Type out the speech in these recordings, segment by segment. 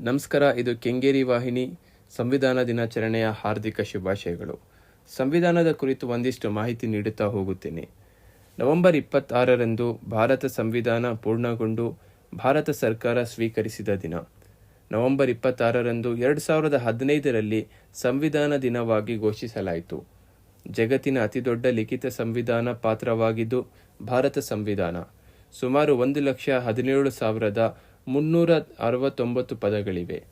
ನಮಸ್ಕಾರ, ಇದು ಕೆಂಗೇರಿ ವಾಹಿನಿ. ಸಂವಿಧಾನ ದಿನಾಚರಣೆಯ ಹಾರ್ದಿಕ ಶುಭಾಶಯಗಳು. ಸಂವಿಧಾನದ ಕುರಿತು ಒಂದಿಷ್ಟು ಮಾಹಿತಿ ನೀಡುತ್ತಾ ಹೋಗುತ್ತೇನೆ. ನವೆಂಬರ್ ಇಪ್ಪತ್ತಾರರಂದು ಭಾರತ ಸಂವಿಧಾನ ಪೂರ್ಣಗೊಂಡು ಭಾರತ ಸರ್ಕಾರ ಸ್ವೀಕರಿಸಿದ ದಿನ. ನವೆಂಬರ್ ಇಪ್ಪತ್ತಾರರಂದು ಎರಡು ಸಾವಿರದ ಹದಿನೈದರಲ್ಲಿ ಸಂವಿಧಾನ ದಿನವಾಗಿ ಘೋಷಿಸಲಾಯಿತು. ಜಗತ್ತಿನ ಅತಿದೊಡ್ಡ ಲಿಖಿತ ಸಂವಿಧಾನ ಪಾತ್ರವಾಗಿದ್ದು ಭಾರತ ಸಂವಿಧಾನ. ಸುಮಾರು ಒಂದು ಲಕ್ಷ ಹದಿನೇಳು ಸಾವಿರದ ಮುನ್ನೂರ ಅರವತ್ತೊಂಬತ್ತು ಪದಗಳಿವೆ.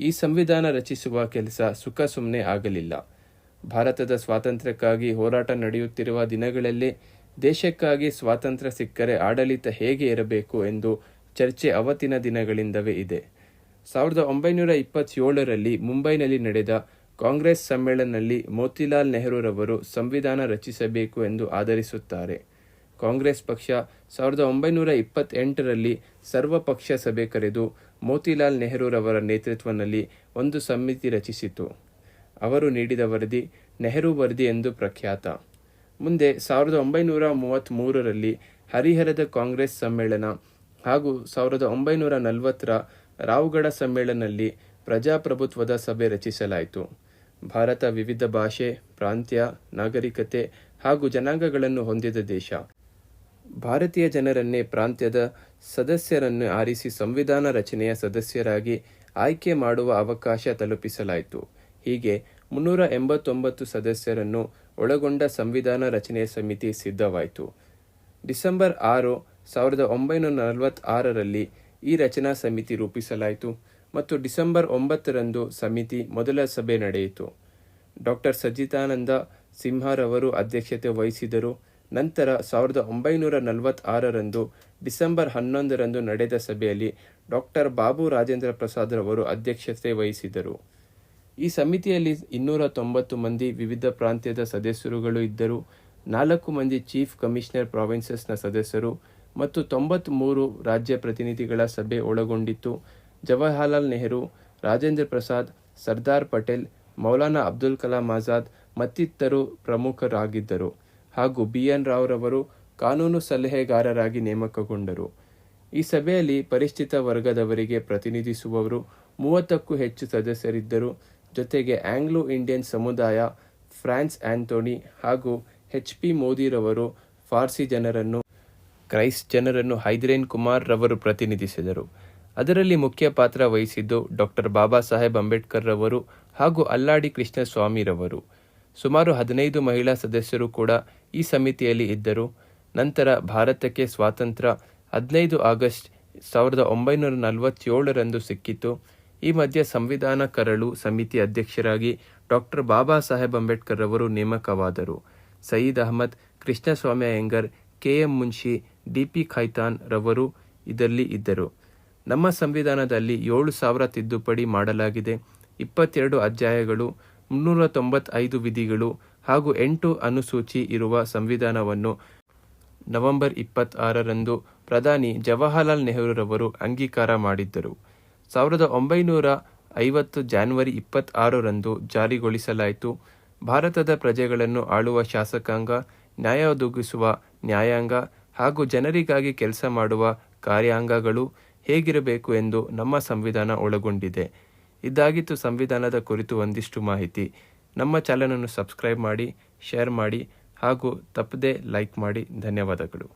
ಈ ಸಂವಿಧಾನ ರಚಿಸುವ ಕೆಲಸ ಸುಖ ಸುಮ್ಮನೆ ಆಗಲಿಲ್ಲ. ಭಾರತದ ಸ್ವಾತಂತ್ರ್ಯಕ್ಕಾಗಿ ಹೋರಾಟ ನಡೆಯುತ್ತಿರುವ ದಿನಗಳಲ್ಲೇ ದೇಶಕ್ಕಾಗಿ ಸ್ವಾತಂತ್ರ್ಯ ಸಿಕ್ಕರೆ ಆಡಳಿತ ಹೇಗೆ ಇರಬೇಕು ಎಂದು ಚರ್ಚೆ ಅವತ್ತಿನ ದಿನಗಳಿಂದವೇ ಇದೆ. ಸಾವಿರದ ಒಂಬೈನೂರ ಇಪ್ಪತ್ತೇಳರಲ್ಲಿ ಮುಂಬೈನಲ್ಲಿ ನಡೆದ ಕಾಂಗ್ರೆಸ್ ಸಮ್ಮೇಳನದಲ್ಲಿ ಮೋತಿಲಾಲ್ ನೆಹರೂರವರು ಸಂವಿಧಾನ ರಚಿಸಬೇಕು ಎಂದು ಆಧರಿಸುತ್ತಾರೆ. ಕಾಂಗ್ರೆಸ್ ಪಕ್ಷ ಸಾವಿರದ ಒಂಬೈನೂರ ಇಪ್ಪತ್ತೆಂಟರಲ್ಲಿ ಸರ್ವಪಕ್ಷ ಸಭೆ ಕರೆದು ಮೋತಿಲಾಲ್ ನೆಹರೂರವರ ನೇತೃತ್ವದಲ್ಲಿ ಒಂದು ಸಮಿತಿ ರಚಿಸಿತು. ಅವರು ನೀಡಿದ ವರದಿ ನೆಹರು ವರದಿ ಎಂದು ಪ್ರಖ್ಯಾತ. ಮುಂದೆ ಸಾವಿರದ ಒಂಬೈನೂರ ಮೂವತ್ತ್ಮೂರರಲ್ಲಿ ಹರಿಹರದ ಕಾಂಗ್ರೆಸ್ ಸಮ್ಮೇಳನ ಹಾಗೂ ಸಾವಿರದ ಒಂಬೈನೂರ ನಲವತ್ತರ ರಾವ್ಗಢ ಸಮ್ಮೇಳನದಲ್ಲಿ ಪ್ರಜಾಪ್ರಭುತ್ವದ ಸಭೆ ರಚಿಸಲಾಯಿತು. ಭಾರತ ವಿವಿಧ ಭಾಷೆ, ಪ್ರಾಂತ್ಯ, ನಾಗರಿಕತೆ ಹಾಗೂ ಜನಾಂಗಗಳನ್ನು ಹೊಂದಿದ ದೇಶ. ಭಾರತೀಯ ಜನರನ್ನೇ ಪ್ರಾಂತ್ಯದ ಸದಸ್ಯರನ್ನು ಆರಿಸಿ ಸಂವಿಧಾನ ರಚನೆಯ ಸದಸ್ಯರಾಗಿ ಆಯ್ಕೆ ಮಾಡುವ ಅವಕಾಶ ತಲುಪಿಸಲಾಯಿತು. ಹೀಗೆ ಮುನ್ನೂರ ಎಂಬತ್ತೊಂಬತ್ತು ಸದಸ್ಯರನ್ನು ಒಳಗೊಂಡ ಸಂವಿಧಾನ ರಚನೆಯ ಸಮಿತಿ ಸಿದ್ಧವಾಯಿತು. ಡಿಸೆಂಬರ್ ಆರು ಸಾವಿರದ ಒಂಬೈನೂರ ನಲವತ್ತಾರರಲ್ಲಿ ಈ ರಚನಾ ಸಮಿತಿ ರೂಪಿಸಲಾಯಿತು ಮತ್ತು ಡಿಸೆಂಬರ್ ಒಂಬತ್ತರಂದು ಸಮಿತಿ ಮೊದಲ ಸಭೆ ನಡೆಯಿತು. ಡಾಕ್ಟರ್ ಸಜ್ಜಿತಾನಂದ ಸಿಂಹರವರು ಅಧ್ಯಕ್ಷತೆ ವಹಿಸಿದರು. ನಂತರ ಸಾವಿರದ ಒಂಬೈನೂರ ನಲವತ್ತಾರರಂದು ಡಿಸೆಂಬರ್ ಹನ್ನೊಂದರಂದು ನಡೆದ ಸಭೆಯಲ್ಲಿ ಡಾಕ್ಟರ್ ಬಾಬು ರಾಜೇಂದ್ರ ಪ್ರಸಾದ್ ರವರು ಅಧ್ಯಕ್ಷತೆ ವಹಿಸಿದರು. ಈ ಸಮಿತಿಯಲ್ಲಿ ಇನ್ನೂರ ತೊಂಬತ್ತು ಮಂದಿ ವಿವಿಧ ಪ್ರಾಂತ್ಯದ ಸದಸ್ಯರುಗಳು ಇದ್ದರು. ನಾಲ್ಕು ಮಂದಿ ಚೀಫ್ ಕಮಿಷನರ್ ಪ್ರಾವಿನ್ಸಸ್ನ ಸದಸ್ಯರು ಮತ್ತು ತೊಂಬತ್ತ್ಮೂರು ರಾಜ್ಯ ಪ್ರತಿನಿಧಿಗಳ ಸಭೆ ಒಳಗೊಂಡಿತ್ತು. ಜವಾಹರ್ಲಾಲ್ ನೆಹರು, ರಾಜೇಂದ್ರ ಪ್ರಸಾದ್, ಸರ್ದಾರ್ ಪಟೇಲ್, ಮೌಲಾನಾ ಅಬ್ದುಲ್ ಕಲಾಂ ಆಜಾದ್ ಮತ್ತಿತರರು ಪ್ರಮುಖರಾಗಿದ್ದರು. ಹಾಗೂ ಬಿ ಎನ್ ರಾವ್ರವರು ಕಾನೂನು ಸಲಹೆಗಾರರಾಗಿ ನೇಮಕಗೊಂಡರು. ಈ ಸಭೆಯಲ್ಲಿ ಪರಿಷ್ಠಿತ ವರ್ಗದವರಿಗೆ ಪ್ರತಿನಿಧಿಸುವವರು ಮೂವತ್ತಕ್ಕೂ ಹೆಚ್ಚು ಸದಸ್ಯರಿದ್ದರು. ಜೊತೆಗೆ ಆಂಗ್ಲೋ ಇಂಡಿಯನ್ ಸಮುದಾಯ, ಫ್ರಾನ್ಸ್ ಆಂಥೋನಿ ಹಾಗೂ ಎಚ್ ಪಿ ಮೋದಿರವರು ಫಾರ್ಸಿ ಜನರನ್ನು ಕ್ರೈಸ್ಟ್ ಜನರನ್ನು ಹೈದ್ರೇನ್ ಕುಮಾರ್ ರವರು ಪ್ರತಿನಿಧಿಸಿದರು. ಅದರಲ್ಲಿ ಮುಖ್ಯ ಪಾತ್ರ ವಹಿಸಿದ್ದು ಡಾಕ್ಟರ್ ಬಾಬಾ ಸಾಹೇಬ್ ಅಂಬೇಡ್ಕರ್ ರವರು ಹಾಗೂ ಅಲ್ಲಾಡಿ ಕೃಷ್ಣಸ್ವಾಮಿರವರು ಸುಮಾರು ಹದಿನೈದು ಮಹಿಳಾ ಸದಸ್ಯರು ಕೂಡ ಈ ಸಮಿತಿಯಲ್ಲಿ ಇದ್ದರು. ನಂತರ ಭಾರತಕ್ಕೆ ಸ್ವಾತಂತ್ರ್ಯ ಹದಿನೈದು ಆಗಸ್ಟ್ ಸಾವಿರದ ಒಂಬೈನೂರ ನಲವತ್ತೇಳರಂದು ಸಿಕ್ಕಿತು. ಈ ಮಧ್ಯೆ ಸಂವಿಧಾನ ಕರಳು ಸಮಿತಿ ಅಧ್ಯಕ್ಷರಾಗಿ ಡಾಕ್ಟರ್ ಬಾಬಾ ಸಾಹೇಬ್ ಅಂಬೇಡ್ಕರ್ ರವರು ನೇಮಕವಾದರು. Sayeed Ahmed, Krishnaswami Ayyangar K M Munshi D P Khaitan ರವರು ಇದರಲ್ಲಿ ಇದ್ದರು. ನಮ್ಮ ಸಂವಿಧಾನದಲ್ಲಿ ಏಳು ಸಾವಿರ ತಿದ್ದುಪಡಿ ಮಾಡಲಾಗಿದೆ. ಇಪ್ಪತ್ತೆರಡು ಅಧ್ಯಾಯಗಳು, ಮುನ್ನೂರ ತೊಂಬತ್ತೈದು ವಿಧಿಗಳು ಹಾಗೂ ಎಂಟು ಅನುಸೂಚಿ ಇರುವ ಸಂವಿಧಾನವನ್ನು ನವೆಂಬರ್ ಇಪ್ಪತ್ತಾರರಂದು ಪ್ರಧಾನಿ ಜವಾಹರಲಾಲ್ ನೆಹರೂರವರು ಅಂಗೀಕಾರ ಮಾಡಿದ್ದರು. ಸಾವಿರದ ಒಂಬೈನೂರ ಐವತ್ತು ಜಾನ್ವರಿ ಇಪ್ಪತ್ತಾರರಂದು ಜಾರಿಗೊಳಿಸಲಾಯಿತು. ಭಾರತದ ಪ್ರಜೆಗಳನ್ನು ಆಳುವ ಶಾಸಕಾಂಗ, ನ್ಯಾಯ ಒದಗಿಸುವ ನ್ಯಾಯಾಂಗ ಹಾಗೂ ಜನರಿಗಾಗಿ ಕೆಲಸ ಮಾಡುವ ಕಾರ್ಯಾಂಗಗಳು ಹೇಗಿರಬೇಕು ಎಂದು ನಮ್ಮ ಸಂವಿಧಾನ ಒಳಗೊಂಡಿದೆ. ಇದಾಗಿತ್ತು ಸಂವಿಧಾನದ ಕುರಿತು ಒಂದಿಷ್ಟು ಮಾಹಿತಿ. ನಮ್ಮ ಚಾನಲನ್ನು ಸಬ್ಸ್ಕ್ರೈಬ್ ಮಾಡಿ ಶೇರ್ ಮಾಡಿ ಹಾಗೂ ತಪ್ಪದೇ ಲೈಕ್ ಮಾಡಿ. ಧನ್ಯವಾದಗಳು.